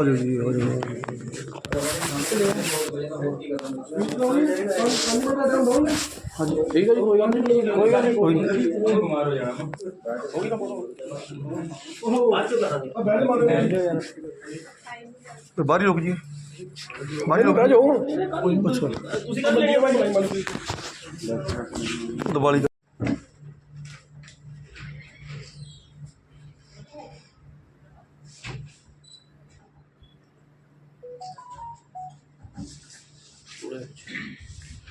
ਹੋ ਜਾਓ ਜੀ ਹੋ ਜਾਓ ਠੀਕ ਹੈ ਜੀ ਕੋਈ ਗੱਲ ਨਹੀਂ ਕੋਈ ਗੱਲ ਨਹੀਂ ਕੋਈ ਨਹੀਂ। ਤੇ ਬਾਹਰ ਹੀ ਰੁਕ ਜੀ। ਬਾਹਰ ਹੀ ਰੁਕ ਜਾਓ ਕੋਈ ਅੱਛਾ ਤੁਸੀਂ ਕਰ ਲੈਣੀ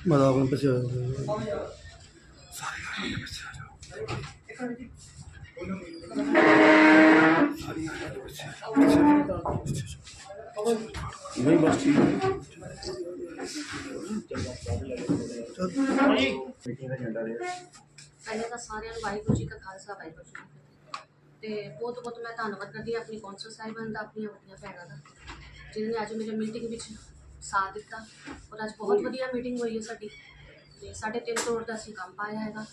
ਭਾਈ ਦੀਵਾਲੀ ਦਾ ਮੈਂ ਤਾਂ ਆਪਣੇ ਪਿੱਛੇ ਆ ਜਾਊਂਗਾ। ਨਹੀਂ ਬਸ ਠੀਕ ਹੈ। ਪਹਿਲੇ ਤਾਂ ਸਾਰਿਆਂ ਨੂੰ ਵਾਹਿਗੁਰੂ ਜੀ ਕਾ ਖਾਲਸਾ ਵਾਹਿਗੁਰੂ ਜੀ ਤੇ ਬਹੁਤ ਬਹੁਤ ਮੈਂ ਧੰਨਵਾਦ ਕਰਦੀ ਹਾਂ ਆਪਣੀ ਕੌਂਸਲ ਸਾਹਿਬਾਨ ਦਾ ਆਪਣੀਆਂ ਵੱਡੀਆਂ ਭੈਣਾਂ ਦਾ ਜਿਨ੍ਹਾਂ ਨੇ ਅੱਜ ਮੇਰੇ ਮੀਟਿੰਗ ਵਿੱਚ ਸਾਥ ਦਿੱਤਾ। ਔਰ ਅੱਜ ਬਹੁਤ ਵਧੀਆ ਮੀਟਿੰਗ ਹੋਈ ਹੈ ਸਾਡੀ। ਤੇ ਸਾਡੇ 3 ਕਰੋੜ ਦਾ ਅਸੀਂ ਕੰਮ ਪਾਇਆ ਹੈਗਾ।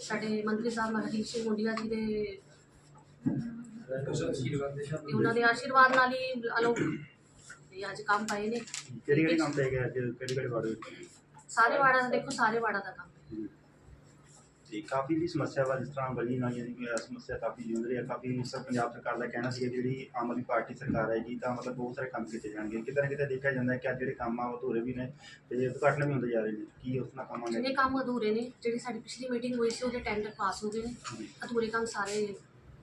ਸਾਡੇ ਮੰਤਰੀ ਸਾਹਿਬ ਹਰਦੀਪ ਸਿੰਘ ਮੁੰਡੀਆ ਜੀ ਦੇ ਤੇ ਉਹਨਾਂ ਦੇ ਆਸ਼ੀਰਵਾਦ ਨਾਲ ਹੀ ਅਲੋ ਤੇ ਅੱਜ ਕੰਮ ਪਾਏ ਨੇ। ਕਿਹੜੀ ਕਿਹੜੀ ਕੰਮ ਤੇ ਗਏ ਅੱਜ? ਕਿਹੜੀ ਕਿਹੜੀ ਵਾਰ ਸਾਰੇ ਵਾਰਡਾਂ ਦਾ ਦੇਖੋ ਸਾਰੇ ਵਾਰਡਾਂ ਦਾ ਕੰਮ। ਹੈ ਜੀ ਕਾਫੀ ਵੀ ਸਮੱਸਿਆ ਵਾ ਜਿਸ ਤਰ੍ਹਾਂ ਗਲੀ ਨਾਲੀਆਂ ਦੀ ਕੋਈ ਸਮੱਸਿਆ ਕਾਫੀ ਜੁੰਦ ਰਹੀ ਹੈ ਕਾਫੀ ਸਰ ਪੰਜਾਬ ਸਰਕਾਰ ਦਾ ਕਹਿਣਾ ਸੀ ਕਿ ਜਿਹੜੀ ਆਮ ਆਦਮੀ ਪਾਰਟੀ ਸਰਕਾਰ ਹੈ ਜੀ ਤਾਂ ਮਤਲਬ ਬਹੁਤ ਸਾਰੇ ਕੰਮ ਕੀਤੇ ਜਾਣਗੇ ਕਿਤੇ ਨਾ ਕਿਤੇ ਦੇਖਿਆ ਜਾਂਦਾ ਹੈ ਕਿ ਅੱਜ ਜਿਹੜੇ ਕੰਮ ਆ ਉਹ ਅਧੂਰੇ ਵੀ ਨੇ ਤੇ ਉਦਘਾਟਨ ਵੀ ਹੁੰਦੇ ਜਾ ਰਹੇ ਨੇ ਕੀ ਉਸ ਨਾਲ ਕੰਮ ਆਉਂਦੇ ਜਿੰਨੇ ਕੰਮ ਅਧੂਰੇ ਨੇ ਜਿਹੜੀ ਸਾਡੀ ਪਿਛਲੀ ਮੀਟਿੰਗ ਹੋਈ ਸੀ ਉਹਦੇ ਟੈਂਡਰ ਪਾਸ ਹੋ ਗਏ ਨੇ ਅਧੂਰੇ ਕੰਮ ਸਾਰੇ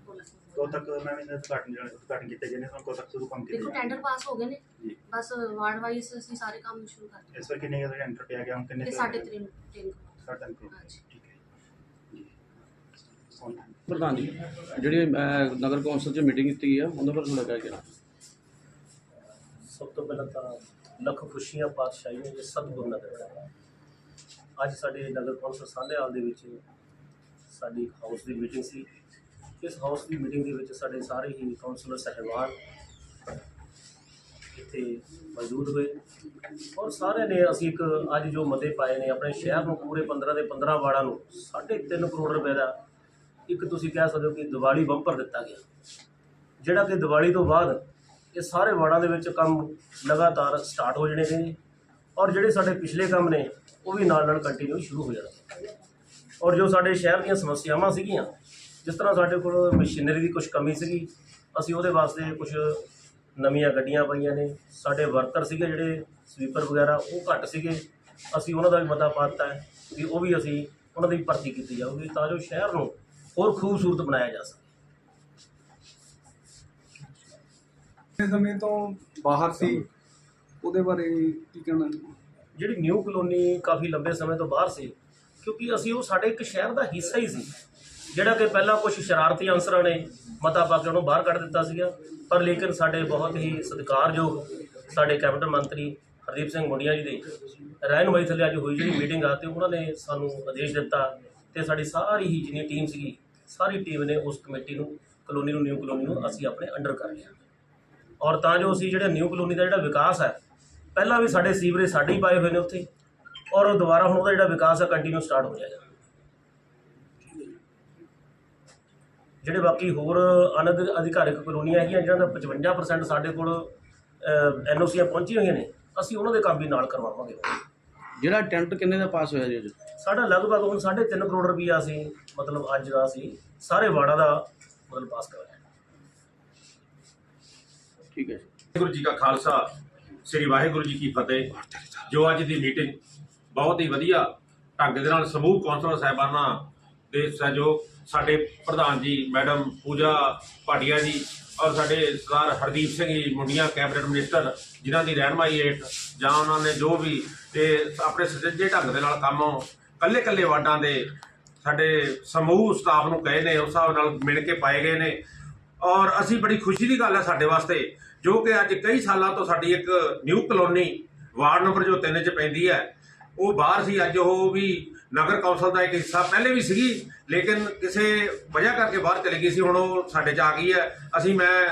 ਹੋ ਲੱਗੇ ਕਦੋਂ ਤੱਕ ਮੈਂ ਵੀ ਉਦਘਾਟਨ ਜਿਹੜੇ ਉਦਘਾਟਨ ਕੀਤੇ ਗਏ ਨੇ ਤਾਂ ਕਦੋਂ ਤੱਕ ਸ਼ੁਰੂ ਕੰਮ ਕੀਤੇ ਦੇਖੋ ਜਾਣਗੇ ਟੈਂਡਰ ਪਾਸ ਹੋ ਗਏ ਨੇ ਜੀ ਬਸ ਵਾਰਡ ਵਾਈਜ਼ ਅਸੀਂ ਸਾਰੇ ਕੰਮ ਸ਼ੁਰੂ ਕਰ ਦਿੱਤੇ। ਇਸ ਵਾਰ ਕਿੰਨੇ ਜਿਹੜੇ ਐਂਟਰ ਪਿਆ ਗਿਆ ਹੁਣ ਕਿੰਨੇ ਤੇ ਸਾਡੇ ਤਿੰਨ ਤਿੰਨ ਸਾਡਾ ਕਰੋੜ ਹਾਂਜੀ ਠੀਕ ਹੈ ਜੀ ਸੋਨਾ ਪ੍ਰਧਾਨ ਜੀ ਜਿਹੜੀ ਅਹ, ਨਗਰ ਕੌਂਸਲ 'ਚ ਮੀਟਿੰਗ ਕੀਤੀ ਗਈ ਆ ਉਹਦੇ ਬਾਰੇ ਥੋੜਾ ਕਹਿ ਕੇ ਸਭ ਤੋਂ ਪਹਿਲਾਂ ਤਾਂ ਲੱਖ ਖੁਸ਼ੀਆਂ ਪਾਤਸ਼ਾਹੀਆਂ ਦੇ ਸਤਿਗੁਰ ਨਗਰ ਹੈ। ਅੱਜ ਸਾਡੇ ਨਗਰ ਕੌਂਸਲ ਸਾਹਨੇਵਾਲ ਦੇ ਵਿੱਚ ਸਾਡੀ ਇੱਕ ਹਾਊਸ ਦੀ ਮੀਟਿੰਗ ਸੀ। ਇਸ ਹਾਊਸ ਦੀ ਮੀਟਿੰਗ ਦੇ ਵਿੱਚ ਸਾਡੇ ਸਾਰੇ ਹੀ ਕੌਂਸਲਰ ਸਹਿਬਾਨ ਇੱਥੇ ਮੌਜੂਦ ਹੋਏ। ਔਰ ਸਾਰਿਆਂ ਨੇ ਅਸੀਂ ਇੱਕ ਅੱਜ ਜੋ ਮਤੇ ਪਾਏ ਨੇ ਆਪਣੇ ਸ਼ਹਿਰ ਨੂੰ ਪੂਰੇ 15 ਦੇ 15 ਵਾਰਡਾਂ ਨੂੰ 3.5 ਕਰੋੜ ਰੁਪਏ ਦਾ ਇੱਕ ਤੁਸੀਂ ਕਹਿ ਸਕਦੇ ਹੋ ਕਿ ਦੀਵਾਲੀ ਬੰਪਰ ਦਿੱਤਾ ਗਿਆ। ਜਿਹੜਾ ਕਿ ਦੀਵਾਲੀ ਤੋਂ ਬਾਅਦ ਇਹ ਸਾਰੇ ਵਾਰਡਾਂ ਦੇ ਵਿੱਚ ਕੰਮ ਲਗਾਤਾਰ ਸਟਾਰਟ ਹੋ ਜਾਣੇ ਨੇ ਔਰ ਜਿਹੜੇ ਸਾਡੇ ਪਿਛਲੇ ਕੰਮ ਨੇ, ਉਹ ਵੀ ਨਾਲ ਨਾਲ ਕੰਟੀਨਿਊ ਸ਼ੁਰੂ ਹੋ ਜਾਣਗੇ ਔਰ ਜੋ ਸਾਡੇ ਸ਼ਹਿਰ ਦੀਆਂ ਸਮੱਸਿਆਵਾਂ ਸੀਗੀਆਂ, ਜਿਸ ਤਰ੍ਹਾਂ ਸਾਡੇ ਕੋਲ ਮਸ਼ੀਨਰੀ ਦੀ ਕੁਝ ਕਮੀ ਸੀਗੀ, ਅਸੀਂ ਉਹਦੇ ਵਾਸਤੇ ਕੁਝ ਨਵੀਆਂ ਗੱਡੀਆਂ ਪਈਆਂ ਨੇ। ਸਾਡੇ ਵਰਕਰ ਸੀਗੇ ਜਿਹੜੇ ਸਵੀਪਰ ਵਗੈਰਾ, ਉਹ ਘੱਟ ਸੀਗੇ। ਅਸੀਂ ਉਹਨਾਂ ਦਾ ਵੀ ਮਤਾ ਪਾਤਾ ਹੈ ਵੀ ਉਹ ਵੀ ਅਸੀਂ ਉਹਨਾਂ ਦੀ ਭਰਤੀ ਕੀਤੀ ਜਾਊਗੀ। ਤਾਂ ਜੋ ਸ਼ਹਿਰ ਨੂੰ ਹੋਰ ਖੂਬਸੂਰਤ ਬਣਾਇਆ ਜਾ ਸਕੇ। ਕਿੰਨੇ ਸਮੇਂ ਤੋਂ ਬਾਹਰ ਸੀ। ਉਹਦੇ ਬਾਰੇ ਕੀ ਕਹਿਣਾ ਜਿਹੜੀ ਨਿਊ ਕਲੋਨੀ ਕਾਫੀ ਲੰਬੇ ਸਮੇਂ ਤੋਂ ਬਾਹਰ ਸੀ ਕਿਉਂਕਿ ਅਸੀਂ ਉਹ ਸਾਡੇ ਇੱਕ ਸ਼ਹਿਰ ਦਾ ਹਿੱਸਾ ਹੀ ਸੀ। ਜਿਹੜਾ ਕਿ ਪਹਿਲਾਂ ਕੁਝ ਸ਼ਰਾਰਤੀ ਅਨਸਰਾਂ ਨੇ ਮਤਾ ਪਾ ਕੇ ਉਹਨੂੰ ਬਾਹਰ ਕੱਢ ਦਿੱਤਾ ਸੀਗਾ। ਪਰ ਲੇਕਿਨ ਸਾਡੇ ਬਹੁਤ ਹੀ ਸਤਿਕਾਰਯੋਗ ਸਾਡੇ ਕੈਬਨਿਟ ਮੰਤਰੀ ਹਰਦੀਪ ਸਿੰਘ ਮੁੰਡੀਆਂ ਜੀ ਦੇ ਰਹਿਨੁਮਾਈ ਥੱਲੇ ਅੱਜ ਹੋਈ ਜਿਹੜੀ ਮੀਟਿੰਗ ਆ ਤੇ ਉਹਨਾਂ ਨੇ ਸਾਨੂੰ ਆਦੇਸ਼ ਦਿੱਤਾ ਤੇ ਸਾਡੀ ਸਾਰੀ ਹੀ ਜਿੰਨੀ ਟੀਮ ਸੀਗੀ ਸਾਰੀ ਟੀਮ ਨੇ ਉਸ ਕਮੇਟੀ ਨੂੰ, ਕਲੋਨੀ ਨੂੰ, ਨਿਊ ਕਲੋਨੀ ਨੂੰ ਅਸੀਂ ਆਪਣੇ ਅੰਡਰ ਕਰ ਲਿਆ। ਔਰ ਤਾਂ ਜੋ ਅਸੀਂ ਜਿਹੜਾ ਨਿਊ ਕਲੋਨੀ ਦਾ ਜਿਹੜਾ ਵਿਕਾਸ ਹੈ, ਪਹਿਲਾਂ ਵੀ ਸਾਡੇ ਸੀਵਰੇਜ ਸਾਡੇ ਹੀ ਪਾਏ ਹੋਏ ਨੇ ਉੱਥੇ, ਔਰ ਉਹ ਦੁਬਾਰਾ ਹੁਣ ਉਹਦਾ ਜਿਹੜਾ ਵਿਕਾਸ ਹੈ ਕੰਟੀਨਿਊ ਸਟਾਰਟ ਹੋ ਜਾਏਗਾ। ਜਿਹੜੇ ਬਾਕੀ ਹੋਰ ਅਨਧ ਅਧਿਕਾਰਿਕ ਕਲੋਨੀਆਂ ਹੈਗੀਆਂ ਜਿਹਨਾਂ ਦਾ 55% ਸਾਡੇ ਕੋਲ ਐਨਓਸੀਆਂ ਪਹੁੰਚੀਆਂ ਹੋਈਆਂ ਨੇ, ਅਸੀਂ ਉਹਨਾਂ ਦੇ ਕੰਮ ਵੀ ਨਾਲ ਕਰਵਾਵਾਂਗੇ। ਜਿਹੜਾ ਟੈਂਟ ਕਿੰਨੇ ਦਾ ਪਾਸ ਹੋਇਆ ਜੀ ਅੱਜ? ਸਾਡਾ ਲਗਭਗ ਹੁਣ 3.5 ਕਰੋੜ ਰੁਪਈਆ ਅਸੀਂ ਮਤਲਬ ਅੱਜ ਦਾ ਅਸੀਂ ਸਾਰੇ ਵਾਰਡਾਂ ਦਾ ਮਤਲਬ ਪਾਸ ਕਰਵਾਇਆ ਠੀਕ ਹੈ ਜੀ। ਵਾਹਿਗੁਰੂ ਜੀ ਕਾ ਖਾਲਸਾ ਸ੍ਰੀ ਵਾਹਿਗੁਰੂ ਜੀ ਕੀ ਫਤਿਹ। ਜੋ ਅੱਜ ਦੀ ਮੀਟਿੰਗ ਬਹੁਤ ਹੀ ਵਧੀਆ ਢੰਗ ਦੇ ਨਾਲ ਸਮੂਹ ਕੌਂਸਲਰ ਸਾਹਿਬਾਨਾਂ ਦੇ ਸਹਿਯੋਗ ਸਾਡੇ ਪ੍ਰਧਾਨ ਜੀ ਮੈਡਮ ਪੂਜਾ ਭਾਟੀਆ ਜੀ ਔਰ ਸਾਡੇ ਸਰਦਾਰ ਹਰਦੀਪ ਸਿੰਘ ਜੀ, ਮੁੰਡੀਆਂ, ਕੈਬਨਿਟ ਮਿਨਿਸਟਰ, ਜਿਨ੍ਹਾਂ ਦੀ ਰਹਿਨਮਾਈ ਹੇਠ ਜਾਂ ਉਹਨਾਂ ਨੇ ਜੋ ਵੀ ਤੇ ਆਪਣੇ ਸੁਚੱਜੇ ਢੰਗ ਦੇ ਨਾਲ ਕੰਮ ਕੱਲੇ ਕੱਲੇ ਵਾਰਡਾਂ ਦੇ ਸਾਡੇ ਸਮੂਹ ਸਟਾਫ ਨੂੰ ਕਹੇ ਨੇ, ਉਸ ਹਿਸਾਬ ਨਾਲ ਮਿਲ ਕੇ ਪਾਏ ਗਏ ਨੇ। ਔਰ ਅਸੀਂ ਬੜੀ ਖੁਸ਼ੀ ਦੀ ਗੱਲ ਹੈ ਸਾਡੇ ਵਾਸਤੇ, ਜੋ ਕਿ ਅੱਜ ਕਈ ਸਾਲਾਂ ਤੋਂ ਸਾਡੀ ਇੱਕ ਨਿਊ ਕਲੋਨੀ ਵਾਰਡ ਨੰਬਰ ਜੋ 3 ਚ ਪੈਂਦੀ ਹੈ, ਉਹ ਬਾਹਰ ਸੀ। ਅੱਜ ਉਹ ਵੀ ਨਗਰ ਕੌਂਸਲ ਦਾ ਇੱਕ ਹਿੱਸਾ ਪਹਿਲੇ ਵੀ ਸੀਗੀ, ਲੇਕਿਨ ਕਿਸੇ ਵਜ੍ਹਾ ਕਰਕੇ ਬਾਹਰ ਚਲੀ ਗਈ ਸੀ, ਹੁਣ ਉਹ ਸਾਡੇ ਚ ਆ ਗਈ ਹੈ। ਅਸੀਂ ਮੈਂ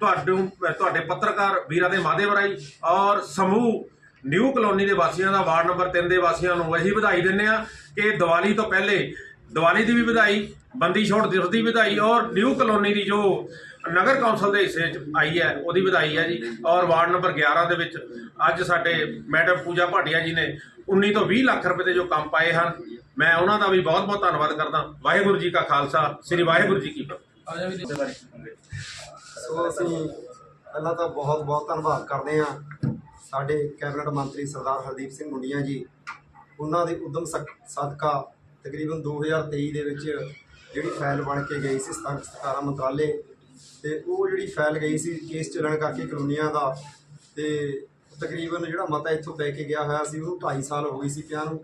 ਤੁਹਾਨੂੰ ਤੁਹਾਡੇ ਪੱਤਰਕਾਰ ਵੀਰਾ ਦੇ ਮਾਧਿਅਮ ਰਾਹੀਂ ਔਰ ਸਮੂਹ ਨਿਊ ਕਲੋਨੀ ਦੇ ਵਾਸੀਆਂ ਦਾ ਵਾਰਡ ਨੰਬਰ 3 ਦੇ ਵਾਸੀਆਂ ਨੂੰ ਅਸੀਂ ਵਧਾਈ ਦਿੰਦੇ ਆ ਕਿ ਦੀਵਾਲੀ ਤੋਂ ਪਹਿਲੇ, ਦੀਵਾਲੀ ਦੀ ਵੀ ਵਧਾਈ ਬੰਦੀ ਛੋੜ ਦਿਵਸ ਦੀ ਵਧਾਈ ਔਰ ਨਿਊ ਕਲੋਨੀ ਦੀ ਜੋ ਨਗਰ ਕੌਂਸਲ ਦੇ ਹਿੱਸੇ 'ਚ ਆਈ ਹੈ, ਉਹਦੀ ਵਧਾਈ ਹੈ ਜੀ। ਔਰ ਵਾਰਡ ਨੰਬਰ 11 ਦੇ ਵਿੱਚ ਅੱਜ ਸਾਡੇ ਮੈਡਮ ਪੂਜਾ ਭਾਟੀਆ ਜੀ ਨੇ 19 ਤੋਂ 20 ਲੱਖ ਰੁਪਏ ਦੇ ਜੋ ਕੰਮ ਪਾਏ ਹਨ। ਮੈਂ ਉਹਨਾਂ ਦਾ ਵੀ ਬਹੁਤ ਬਹੁਤ ਧੰਨਵਾਦ ਕਰਦਾ। ਵਾਹਿਗੁਰੂ ਜੀ ਕਾ ਖਾਲਸਾ, ਸ੍ਰੀ ਵਾਹਿਗੁਰੂ ਜੀ ਕੀ ਫਤਿਹ। ਸੋ ਅਸੀਂ ਪਹਿਲਾਂ ਤਾਂ ਬਹੁਤ ਬਹੁਤ ਧੰਨਵਾਦ ਕਰਦੇ ਹਾਂ ਸਾਡੇ ਕੈਬਨਿਟ ਮੰਤਰੀ ਸਰਦਾਰ ਹਰਦੀਪ ਸਿੰਘ ਮੁੰਡੀਆਂ ਜੀ। ਉਹਨਾਂ ਦੇ ਉਦਮ ਸਕ- ਸਦਕਾ ਤਕਰੀਬਨ 2023 ਦੇ ਵਿੱਚ ਜਿਹੜੀ ਫਾਈਲ ਬਣ ਕੇ ਗਈ ਸੀ ਸਥਾਨਕ ਸਰਕਾਰਾਂ ਮੰਤਰਾਲੇ ਤੇ ਉਹ ਜਿਹੜੀ ਫਾਈਲ ਗਈ ਸੀ ਕੇਸ ਚੱਲਣ ਕਰਕੇ ਕਲੋਨੀਆਂ ਦਾ ਤੇ ਤਕਰੀਬਨ ਜਿਹੜਾ ਮਤਾ ਇੱਥੋਂ ਪੈ ਕੇ ਗਿਆ ਹੋਇਆ ਸੀ, ਉਹਨੂੰ 2.5 ਸਾਲ ਹੋ ਗਈ ਸੀ ਪਿਆ ਨੂੰ।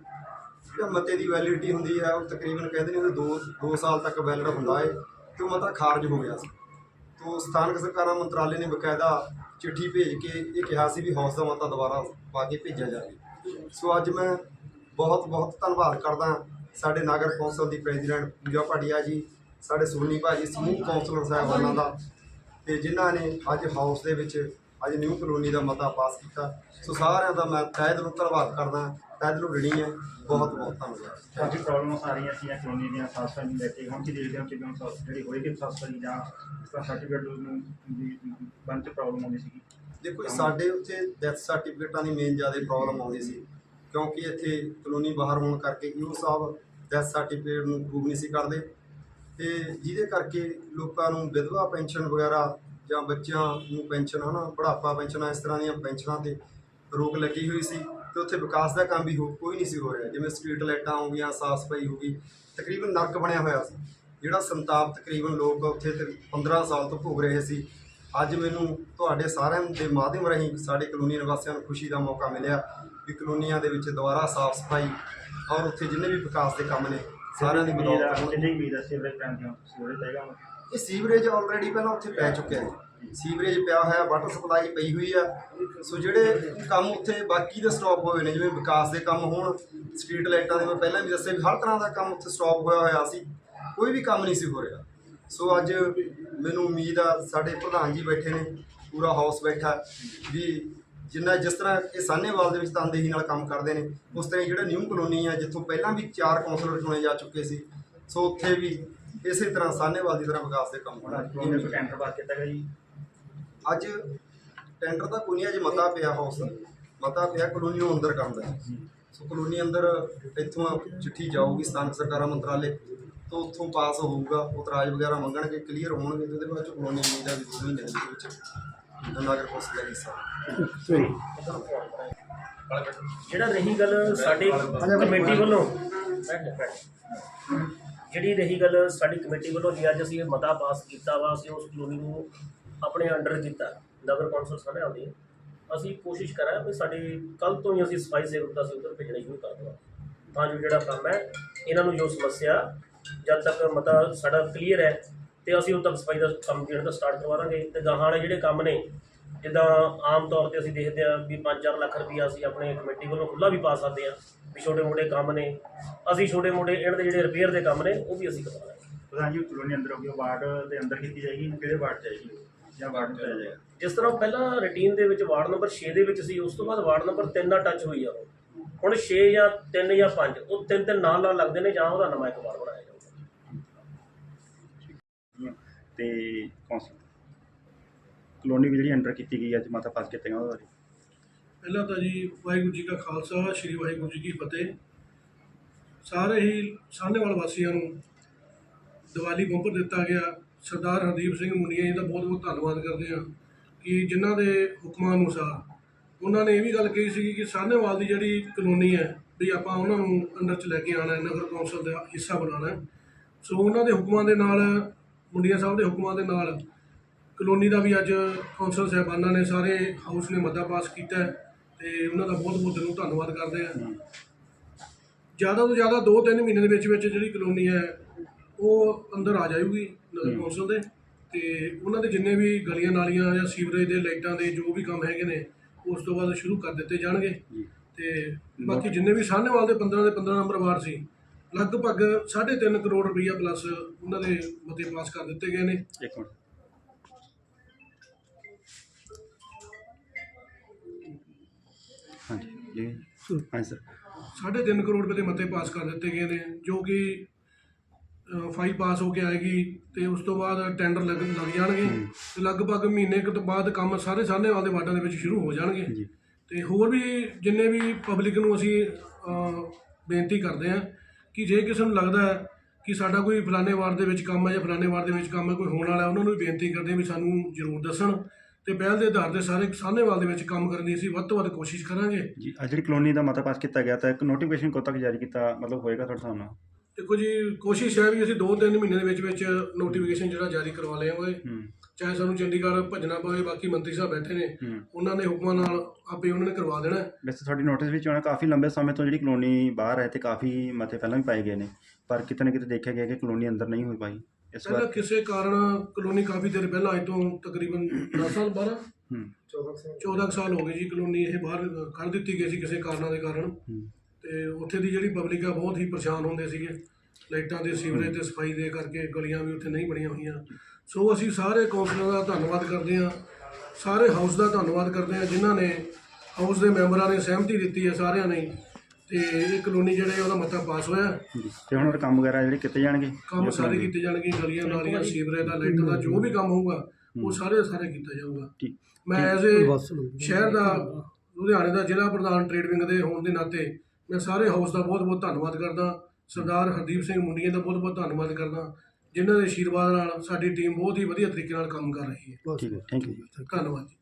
ਜਿਹੜਾ ਮਤੇ ਦੀ ਵੈਲਿਡਿਟੀ ਹੁੰਦੀ ਹੈ, ਉਹ ਤਕਰੀਬਨ ਕਹਿੰਦੇ ਨੇ ਉਹ 2 2 ਸਾਲ ਤੱਕ ਵੈਲਿਡ ਹੁੰਦਾ ਹੈ ਤੇ ਉਹ ਮਤਾ ਖਾਰਜ ਹੋ ਗਿਆ ਸੀ। ਤੋ ਸਥਾਨਕ ਸਰਕਾਰਾਂ ਮੰਤਰਾਲੇ ਨੇ ਬਕਾਇਦਾ ਚਿੱਠੀ ਭੇਜ ਕੇ ਇਹ ਕਿਹਾ ਸੀ ਵੀ ਹੌਸਲਾ ਮਤਾ ਦੁਬਾਰਾ ਪਾ ਕੇ ਭੇਜਿਆ ਜਾਵੇ। ਸੋ ਅੱਜ ਮੈਂ ਬਹੁਤ ਬਹੁਤ ਧੰਨਵਾਦ ਕਰਦਾ ਸਾਡੇ ਨਗਰ ਕੌਂਸਲ ਦੀ ਪ੍ਰੈਜ਼ੀਡੈਂਟ ਪੂਜਾ ਭਾਟੀਆ ਜੀ ਸਾਡੇ ਸੋਨੀ ਭਾਜੀ ਸਮੂਹ ਕੌਂਸਲਰ ਸਾਹਿਬਾਨਾਂ ਦਾ ਤੇ ਜਿਨ੍ਹਾਂ ਨੇ ਅੱਜ ਹਾਊਸ ਦੇ ਵਿੱਚ ਅੱਜ ਨਿਊ ਕਲੋਨੀ ਦਾ ਮਤਾ ਪਾਸ ਕੀਤਾ। ਸੋ ਸਾਰਿਆਂ ਦਾ ਮੈਂ ਤਹਿ ਦਿਲੋਂ ਧੰਨਵਾਦ ਕਰਦਾ ਤਹਿ ਦਿਲੋਂ ਰਣੀ ਹੈ। ਬਹੁਤ ਬਹੁਤ ਧੰਨਵਾਦ। ਕਾਫੀ ਪ੍ਰੋਬਲਮਸ ਆ ਰਹੀਆਂ ਸੀਗੀਆਂ ਕਲੋਨੀ ਦੀਆਂ ਸਫ਼ਾਈ ਨੂੰ ਲੈ ਕੇ। ਹੁਣ ਕੀ ਦੇਖਦੇ ਹੋ ਕਿ ਜਦੋਂ ਸਾਫ਼- ਜਿਹੜੀ ਹੋਏਗੀ ਸਾਫ਼ ਸਫ਼ਾਈ ਜਾਂ ਇਸ ਸਰਟੀਫਿਕੇਟ ਨੂੰ ਦੀ ਬੰਦ ਪ੍ਰੋਬਲਮ ਆਉਂਦੀ ਸੀਗੀ। ਦੇਖੋ ਸਾਡੇ ਉੱਥੇ ਡੈਥ ਸਰਟੀਫਿਕੇਟਾਂ ਦੀ ਮੇਨ ਜ਼ਿਆਦਾ ਪ੍ਰੋਬਲਮ ਆਉਂਦੀ ਸੀ। ਕਿਉਂਕਿ ਇੱਥੇ ਕਲੋਨੀ ਬਾਹਰ ਹੋਣ ਕਰਕੇ ਈਓ ਸਾਹਿਬ ਡੈਥ ਸਰਟੀਫਿਕੇਟ ਨੂੰ ਅਪਰੂਵ ਨਹੀਂ ਸੀ ਕਰਦੇ। ਤੇ ਜਿਹਦੇ ਕਰਕੇ ਲੋਕਾਂ ਨੂੰ ਵਿਧਵਾ ਪੈਨਸ਼ਨ ਵਗੈਰਾ ਜਾਂ ਬੱਚਿਆਂ ਨੂੰ ਪੈਨਸ਼ਨ, ਹਨਾ, ਬੁਢਾਪਾ ਪੈਨਸ਼ਨਾਂ, ਇਸ ਤਰ੍ਹਾਂ ਦੀਆਂ ਪੈਨਸ਼ਨਾਂ ਤੇ ਰੋਕ ਲੱਗੀ ਹੋਈ ਸੀ ਤੇ ਉੱਥੇ ਵਿਕਾਸ ਦਾ ਕੰਮ ਵੀ ਹੋ, ਕੋਈ ਨਹੀਂ ਸੀ ਹੋ ਰਿਹਾ। ਜਿਵੇਂ ਸਟਰੀਟ ਲਾਈਟਾਂ ਹੋ ਗਈਆਂ, ਸਾਫ਼ ਸਫ਼ਾਈ ਹੋ ਗਈ, ਤਕਰੀਬਨ ਨਰਕ ਬਣਿਆ ਹੋਇਆ ਸੀ। ਜਿਹੜਾ ਸੰਤਾਪ ਤਕਰੀਬਨ ਲੋਕ ਉੱਥੇ ਤੇ 15 ਸਾਲ ਤੋਂ ਭੋਗ ਰਹੇ ਸੀ। ਅੱਜ ਮੈਨੂੰ ਤੁਹਾਡੇ ਸਾਰਿਆਂ ਦੇ ਮਾਧਿਅਮ ਰਾਹੀਂ ਸਾਡੇ ਕਲੋਨੀ ਨਿਵਾਸੀਆਂ ਨੂੰ ਖੁਸ਼ੀ ਦਾ ਮੌਕਾ ਮਿਲਿਆ ਵੀ ਕਲੋਨੀਆਂ ਦੇ ਵਿੱਚ ਦੁਬਾਰਾ ਸਾਫ਼ ਸਫ਼ਾਈ ਔਰ ਉੱਥੇ ਜਿੰਨੇ ਵੀ ਵਿਕਾਸ ਦੇ ਕੰਮ ਨੇ ਸਾਰਿਆਂ ਦੀ ਬਦੌਲਤ ਕਿੰਨੀ ਉਮੀਦ ਹੈ ਸੀਵਰੇਜ ਪੈਣ ਦੀ? ਸੀਵਰੇਜ ਹੁਣ? ਇਹ ਸੀਵਰੇਜ ਆਲਰੇਡੀ ਪਹਿਲਾਂ ਉੱਥੇ ਪੈ ਚੁੱਕਿਆ ਹੈ। ਸੀਵਰੇਜ ਪਿਆ ਹੋਇਆ ਵਾਟਰ ਸਪਲਾਈ ਪਈ ਹੋਈ ਆ। ਸੋ ਜਿਹੜੇ ਕੰਮ ਉੱਥੇ ਬਾਕੀ ਦੇ ਸਟਾਪ ਹੋਏ ਨੇ ਜਿਵੇਂ ਵਿਕਾਸ ਦੇ ਕੰਮ ਹੋਣ ਸਟਰੀਟ ਲਾਈਟਾਂ ਦੇ ਮੈਂ ਪਹਿਲਾਂ ਵੀ ਦੱਸਿਆ ਵੀ ਹਰ ਤਰ੍ਹਾਂ ਦਾ ਕੰਮ ਉੱਥੇ ਸਟਾਪ ਹੋਇਆ ਹੋਇਆ ਸੀ। ਕੋਈ ਵੀ ਕੰਮ ਨਹੀਂ ਸੀ ਹੋ ਰਿਹਾ। ਸੋ ਅੱਜ ਮੈਨੂੰ ਉਮੀਦ ਆ ਸਾਡੇ ਪ੍ਰਧਾਨ ਜੀ ਬੈਠੇ ਨੇ ਪੂਰਾ ਹਾਊਸ ਬੈਠਾ ਵੀ ਜਿੰਨਾ ਜਿਸ ਤਰ੍ਹਾਂ ਇਹ ਸਾਹਨੇਵਾਲ ਦੇ ਵਿੱਚ ਤਨਦੇਹੀ ਨਾਲ ਕੰਮ ਕਰਦੇ ਨੇ ਉਸ ਤਰ੍ਹਾਂ ਜਿਹੜਾ ਨਿਊ ਕਲੋਨੀ ਆ ਜਿੱਥੋਂ ਪਹਿਲਾਂ ਵੀ ਚਾਰ ਕੌਂਸਲਰ ਚੁਣੇ ਜਾ ਚੁੱਕੇ ਸੀ ਸੋ ਉੱਥੇ ਵੀ ਇਸੇ ਤਰ੍ਹਾਂ ਸਾਹਨੇਵਾਲ ਦੀ ਤਰ੍ਹਾਂ ਵਿਕਾਸ ਦੇ ਕੰਮ ਹੁਣ ਟੈਂਡਰ ਪਾਸ ਕੀਤਾ ਗਿਆ ਜੀ? ਅੱਜ ਟੈਂਡਰ ਤਾਂ ਕੋਈ ਨਹੀਂ ਅੱਜ ਮਤਾ ਪਿਆ ਹਾਊਸ ਮਤਾ ਪਿਆ ਕਲੋਨੀ ਨੂੰ ਅੰਦਰ ਕਰਨ ਦਾ। ਸੋ ਕਲੋਨੀ ਅੰਦਰ ਇੱਥੋਂ ਚਿੱਠੀ ਜਾਊਗੀ ਸਥਾਨਕ ਸਰਕਾਰਾਂ ਮੰਤਰਾਲੇ ਤੋਂ ਉੱਥੋਂ ਪਾਸ ਹੋਊਗਾ, ਉਤਰਾਜ ਵਗੈਰਾ ਮੰਗਣਗੇ ਕਲੀਅਰ ਹੋਣਗੇ, ਤੇ ਉਹਦੇ ਬਾਅਦ ਚ ਕਲੋਨੀ ਉਮੀਦ ਹੈ ਵੀ ਦੋ ਮਹੀਨੇ ਦੇ ਵਿੱਚ। ਨਗਰ ਕੌਂਸਲ ਦਾ ਹਿੱਸਾ ਜਿਹੜਾ ਰਹੀ ਗੱਲ ਸਾਡੀ ਕਮੇਟੀ ਵੱਲੋਂ, ਜਿਹੜੀ ਰਹੀ ਗੱਲ ਸਾਡੀ ਕਮੇਟੀ ਵੱਲੋਂ ਜੀ, ਅੱਜ ਅਸੀਂ ਇਹ ਮਤਾ ਪਾਸ ਕੀਤਾ ਵਾ, ਅਸੀਂ ਉਸ ਕਲੋਨੀ ਨੂੰ ਆਪਣੇ ਅੰਡਰ ਕੀਤਾ, ਨਗਰ ਕੌਂਸਲ ਸਾਰੇ ਆਉਂਦੀ ਹੈ। ਅਸੀਂ ਕੋਸ਼ਿਸ਼ ਕਰਾਂ ਵੀ ਸਾਡੀ ਕੱਲ ਤੋਂ ਹੀ ਅਸੀਂ ਸਫ਼ਾਈ ਸੇਵਕ ਦਾ ਅਸੀਂ ਉੱਧਰ ਭੇਜਣੇ ਸ਼ੁਰੂ ਕਰ ਦੇਵਾਂ। ਤਾਂ ਜੋ ਜਿਹੜਾ ਕੰਮ ਹੈ, ਇਹਨਾਂ ਨੂੰ ਜੋ ਸਮੱਸਿਆ ਜਦ ਤੱਕ ਮਤਾ ਸਾਡਾ ਕਲੀਅਰ ਹੈ ਤੇ ਅਸੀਂ ਉਦੋਂ ਤੱਕ ਸਫ਼ਾਈ ਦਾ ਕੰਮ ਜਿਹੜਾ ਤਾਂ ਸਟਾਰਟ ਕਰਵਾ ਦਾਂਗੇ। ਤੇ ਗਾਹਾਂ ਵਾਲੇ ਜਿਹੜੇ ਕੰਮ ਨੇ ਜਿੱਦਾਂ ਆਮ ਤੌਰ ਤੇ ਅਸੀਂ ਦੇਖਦੇ ਹਾਂ ਵੀ 5-4 ਲੱਖ ਰੁਪਈਆ ਅਸੀਂ ਆਪਣੇ ਕਮੇਟੀ ਵੱਲੋਂ ਖੁੱਲਾ ਵੀ ਪਾ ਸਕਦੇ ਹਾਂ ਵੀ ਛੋਟੇ ਮੋਟੇ ਕੰਮ ਨੇ। ਅਸੀਂ ਛੋਟੇ ਮੋਟੇ ਇਹਨਾਂ ਦੇ ਜਿਹੜੇ ਰਿਪੇਅਰ ਦੇ ਕੰਮ ਨੇ ਉਹ ਵੀ ਅਸੀਂ ਕਰਵਾ ਲਾਂਗੇ ਪ੍ਰਧਾਨ ਜੀ ਕਲੋਨੀ ਅੰਦਰ ਹੋਗੀ ਵਾਰਡ ਦੇ ਅੰਦਰ ਕੀਤੀ ਜਾਏਗੀ ਕਿਹੜੇ ਵਾਰਡ ਜਾਏਗੀ ਜਾਂ ਵਾਰਡ ਚਲਾ ਜਾਏਗਾ? ਜਿਸ ਤਰ੍ਹਾਂ ਪਹਿਲਾਂ ਰੂਟੀਨ ਦੇ ਵਿੱਚ ਵਾਰਡ ਨੰਬਰ 6 ਦੇ ਵਿੱਚ ਸੀ ਉਸ ਤੋਂ ਬਾਅਦ ਵਾਰਡ ਨੰਬਰ 3 ਨਾਲ ਟੱਚ ਹੋਈ ਆ ਹੁਣ 6 ਜਾਂ 3 ਜਾਂ 5 ਉਹ ਤਿੰਨ ਤਿੰਨ ਨਾਲ ਨਾਲ ਲੱਗਦੇ ਨੇ ਜਾਂ ਉਹਦਾ ਨਵਾਂ ਇੱਕ ਵਾਰ ਬਣਾਇਆ ਜਾਊਗਾ ਤੇ ਕੌਂਸਲ ਕਲੋਨੀ ਵੀ ਜਿਹੜੀ ਅੰਡਰ ਕੀਤੀ ਗਈ ਅੱਜ ਮਤਾ ਪਾਸ ਕੀਤਾ ਉਹਦੇ ਬਾਰੇ। ਪਹਿਲਾਂ ਤਾਂ ਜੀ ਵਾਹਿਗੁਰੂ ਜੀ ਕਾ ਖਾਲਸਾ, ਸ੍ਰੀ ਵਾਹਿਗੁਰੂ ਜੀ ਕੀ ਫਤਿਹ। ਸਾਰੇ ਹੀ ਸਾਹਨੇਵਾਲ ਵਾਸੀਆਂ ਨੂੰ ਦੀਵਾਲੀ ਬੰਪਰ ਦਿੱਤਾ ਗਿਆ। ਸਰਦਾਰ ਹਰਦੀਪ ਸਿੰਘ ਮੁੰਡੀਆਂ ਜੀ ਦਾ ਬਹੁਤ ਬਹੁਤ ਧੰਨਵਾਦ ਕਰਦੇ ਹਾਂ ਕਿ ਜਿਨ੍ਹਾਂ ਦੇ ਹੁਕਮਾਂ ਅਨੁਸਾਰ ਉਹਨਾਂ ਨੇ ਇਹ ਵੀ ਗੱਲ ਕਹੀ ਸੀ ਕਿ ਸਾਹਨੇਵਾਲ ਦੀ ਜਿਹੜੀ ਕਲੋਨੀ ਹੈ ਵੀ ਆਪਾਂ ਉਹਨਾਂ ਨੂੰ ਅੰਦਰ ਚ ਲੈ ਕੇ ਆਉਣਾ ਨਗਰ ਕੌਂਸਲ ਦਾ ਹਿੱਸਾ ਬਣਾਉਣਾ ਸੋ ਉਹਨਾਂ ਦੇ ਹੁਕਮਾਂ ਦੇ ਨਾਲ ਮੁੰਡੀਆਂ ਸਾਹਿਬ ਦੇ ਹੁਕਮਾਂ ਦੇ ਨਾਲ ਕਲੋਨੀ ਦਾ ਵੀ ਅੱਜ ਕੌਂਸਲ ਸਾਹਿਬਾਨਾਂ ਨੇ ਸਾਰੇ ਹਾਊਸ ਨੇ ਮਤਾ ਪਾਸ ਕੀਤਾ ਤੇ ਉਹਨਾਂ ਦਾ ਬਹੁਤ ਬਹੁਤ ਦਿਲੋਂ ਧੰਨਵਾਦ ਕਰਦੇ ਹਾਂ। ਜ਼ਿਆਦਾ ਤੋਂ ਜ਼ਿਆਦਾ 2-3 ਮਹੀਨੇ ਦੇ ਵਿੱਚ ਵਿੱਚ ਜਿਹੜੀ ਕਲੋਨੀ ਹੈ ਉਹ ਅੰਦਰ ਆ ਜਾਊਗੀ ਨਗਰ ਕੌਂਸਲ ਦੇ ਤੇ ਉਹਨਾਂ ਦੇ ਜਿੰਨੇ ਵੀ ਗਲੀਆਂ ਨਾਲੀਆਂ ਜਾਂ ਸੀਵਰੇਜ ਦੇ ਲਾਈਟਾਂ ਦੇ ਜੋ ਵੀ ਕੰਮ ਹੈਗੇ ਨੇ ਉਸ ਤੋਂ ਬਾਅਦ ਸ਼ੁਰੂ ਕਰ ਦਿੱਤੇ ਜਾਣਗੇ ਤੇ ਬਾਕੀ ਜਿੰਨੇ ਵੀ ਸਾਹਨੇਵਾਲ ਦੇ 15 ਦੇ 15 ਨੰਬਰ ਵਾਰ ਸੀ ਲਗਭਗ 3.5 ਕਰੋੜ ਰੁਪਈਆ ਪਲੱਸ ਉਹਨਾਂ ਦੇ ਮਤੇ ਪਾਸ ਕਰ ਦਿੱਤੇ ਗਏ ਨੇ। ਇੱਕ ਮਿੰਟ। ਹਾਂਜੀ ਜੀ। ਹਾਂਜੀ ਸਰ ਸਾਢੇ ਤਿੰਨ ਕਰੋੜ ਰੁਪਏ ਦੇ ਮਤੇ ਪਾਸ ਕਰ ਦਿੱਤੇ ਗਏ ਨੇ ਜੋ ਕਿ ਅ, ਫਾਈਲ ਪਾਸ ਹੋ ਕੇ ਆਏਗੀ ਤੇ ਉਸ ਤੋਂ ਬਾਅਦ ਟੈਂਡਰ ਲੱਗ ਲੱਗ ਜਾਣਗੇ ਤੇ ਲਗਭਗ ਮਹੀਨੇ ਕੁ ਤੋਂ ਬਾਅਦ ਕੰਮ ਸਾਰੇ ਸਾਹਨੇਵਾਲ ਦੇ ਵਾਰਡਾਂ ਦੇ ਵਿੱਚ ਸ਼ੁਰੂ ਹੋ ਜਾਣਗੇ। ਤੇ ਹੋਰ ਵੀ ਜਿੰਨੇ ਵੀ ਪਬਲਿਕ ਨੂੰ ਅਸੀਂ ਬੇਨਤੀ ਕਰਦੇ ਹਾਂ ਕਿ ਜੇ ਕਿਸੇ ਨੂੰ ਲੱਗਦਾ ਹੈ ਕਿ ਸਾਡਾ ਕੋਈ ਫਲਾਣੇ ਵਾਰਡ ਦੇ ਵਿੱਚ ਕੰਮ ਹੈ ਜਾਂ ਫਲਾਣੇ ਵਾਰਡ ਦੇ ਵਿੱਚ ਕੰਮ ਹੈ, ਕੋਈ ਹੋਣ ਵਾਲਾ ਉਹਨਾਂ ਨੂੰ ਵੀ ਬੇਨਤੀ ਕਰਦੇ ਹਾਂ ਵੀ ਸਾਨੂੰ ਜ਼ਰੂਰ ਦੱਸਣ ਤੇ ਪਹਿਲ ਦੇ ਆਧਾਰ ਤੇ ਸਾਰੇ ਸਾਹਨੇਵਾਲ ਦੇ ਵਿੱਚ ਕੰਮ ਕਰਨ ਦੀ ਅਸੀਂ ਵੱਧ ਤੋਂ ਵੱਧ ਕੋਸ਼ਿਸ਼ ਕਰਾਂਗੇ। ਜੀ, ਅੱਜ ਜਿਹੜੀ ਕਲੋਨੀ ਦਾ ਮਤਾ ਪਾਸ ਕੀਤਾ ਗਿਆ ਤਾਂ ਇੱਕ ਨੋਟੀਫਿਕੇਸ਼ਨ ਕਦੋਂ ਤੱਕ ਜਾਰੀ ਕੀਤਾ, ਮਤਲਬ ਹੋਏਗਾ ਤੁਹਾਡੇ ਹਿਸਾਬ ਦੇਖੋ ਜੀ ਕੋਸ਼ਿਸ਼ ਹੈ ਵੀ ਅਸੀਂ 2-3 ਮਹੀਨੇ ਦੇ ਵਿੱਚ ਵਿੱਚ ਨੋਟੀਫਿਕੇਸ਼ਨ ਜਿਹੜਾ ਜਾਰੀ ਕਰਵਾ ਲਿਆਵਾਂਗੇ ਹੂੰ। ਚਾਹੇ ਸਾਨੂੰ ਚੰਡੀਗੜ੍ਹ ਭੱਜਣਾ ਪਵੇ ਬਾਕੀ ਮੰਤਰੀ ਸਾਹਿਬ ਬੈਠੇ ਨੇ। ਉਹਨਾਂ ਦੇ ਹੁਕਮਾਂ ਨਾਲ ਆਪੇ ਉਹਨਾਂ ਨੇ ਕਰਵਾ ਦੇਣਾ। ਵੈਸੇ ਤੁਹਾਡੀ ਨੋਟਿਸ ਵਿੱਚ ਆਉਣਾ ਕਾਫੀ ਲੰਬੇ ਸਮੇਂ ਤੋਂ ਜਿਹੜੀ ਕਲੋਨੀ ਬਾਹਰ ਹੈ ਤੇ ਕਾਫੀ ਮਤੇ ਪਹਿਲਾਂ ਵੀ ਪਾਏ ਗਏ ਨੇ। ਪਰ ਕਿਤੇ ਨਾ ਕਿਤੇ ਦੇਖਿਆ ਗਿਆ ਕਿ ਕਲੋਨੀ ਅੰਦਰ ਨਹੀਂ ਹੋ ਪਾਈ। ਇਸ ਵਾਰ ਕਿਸੇ ਕਾਰਨ ਕਲੋਨੀ ਕਾਫੀ ਦੇਰ ਪਹਿਲਾਂ ਅੱਜ ਤੋਂ ਤਕਰੀਬਨ 10 ਸਾਲ 12 ਹੂੰ। 14 ਕੁ ਸਾਲ। ਹੋ ਗਏ ਜੀ ਕਲੋਨੀ ਇਹ ਬਾਹਰ ਕਰ ਦਿੱਤੀ ਗਈ ਸੀ ਕਿਸੇ ਕਾਰਨਾਂ ਦੇ ਕਾਰਨ। ਹੂੰ। ਤੇ ਉੱਥੇ ਦੀ ਜਿਹੜੀ ਪਬਲਿਕ ਆ ਬਹੁਤ ਹੀ ਪਰੇਸ਼ਾਨ ਹੁੰਦੇ ਸੀਗੇ। ਲਾਈਟਾਂ ਦੇ ਸੀਵਰੇਜ ਤੇ ਸਫ਼ਾਈ ਦੇ ਕਰਕੇ ਗਲੀਆਂ ਵੀ ਉੱਥੇ ਨਹੀਂ ਬਣੀਆਂ ਹੋਈਆਂ। ਸੋ ਅਸੀਂ ਸਾਰੇ ਕੌਂਸਲਰਾਂ ਦਾ ਧੰਨਵਾਦ ਕਰਦੇ ਹਾਂ। ਸਾਰੇ ਹਾਊਸ ਦਾ ਧੰਨਵਾਦ ਕਰਦੇ ਹਾਂ ਜਿਨ੍ਹਾਂ ਨੇ ਹਾਊਸ ਦੇ ਮੈਂਬਰਾਂ ਨੇ ਸਹਿਮਤੀ ਦਿੱਤੀ ਹੈ ਸਾਰਿਆਂ ਨੇ। ਤੇ ਇਹ ਕਲੋਨੀ ਜਿਹੜੇ ਉਹਦਾ ਮਤਾ ਪਾਸ ਹੋਇਆ। ਤੇ ਹੁਣ ਕੰਮ ਵਗੈਰਾ ਜਿਹੜੇ ਕੀਤੇ ਜਾਣਗੇ? ਕੰਮ ਸਾਰੇ ਕੀਤੇ ਜਾਣਗੇ ਗਲੀਆਂ ਨਾਲੀਆਂ ਸੀਵਰੇਜ ਦਾ ਲਾਈਟਾਂ ਦਾ ਜੋ ਵੀ ਕੰਮ ਹੋਊਗਾ ਉਹ ਸਾਰੇ ਸਾਰੇ ਕੀਤਾ ਜਾਊਗਾ। ਮੈਂ ਐਜ਼ ਏ ਸ਼ਹਿਰ ਦਾ ਲੁਧਿਆਣੇ ਦਾ ਜ਼ਿਲ੍ਹਾ ਪ੍ਰਧਾਨ ਟ੍ਰੇਡ ਵਿੰਗ ਦੇ ਹੋਣ ਦੇ ਨਾਤੇ ਮੈਂ ਸਾਰੇ ਹਾਊਸ ਦਾ ਬਹੁਤ ਬਹੁਤ ਧੰਨਵਾਦ ਕਰਦਾ। ਸਰਦਾਰ ਹਰਦੀਪ ਸਿੰਘ ਮੁੰਡੀਆਂ ਦਾ ਬਹੁਤ ਬਹੁਤ ਧੰਨਵਾਦ ਕਰਦਾ। ਜਿਨ੍ਹਾਂ ਦੇ ਆਸ਼ੀਰਵਾਦ ਨਾਲ ਸਾਡੀ ਟੀਮ ਬਹੁਤ ਹੀ ਵਧੀਆ ਤਰੀਕੇ ਨਾਲ ਕੰਮ ਕਰ ਰਹੀ ਹੈ। ਠੀਕ ਹੈ ਥੈਂਕ ਯੂ ਧੰਨਵਾਦ ਜੀ।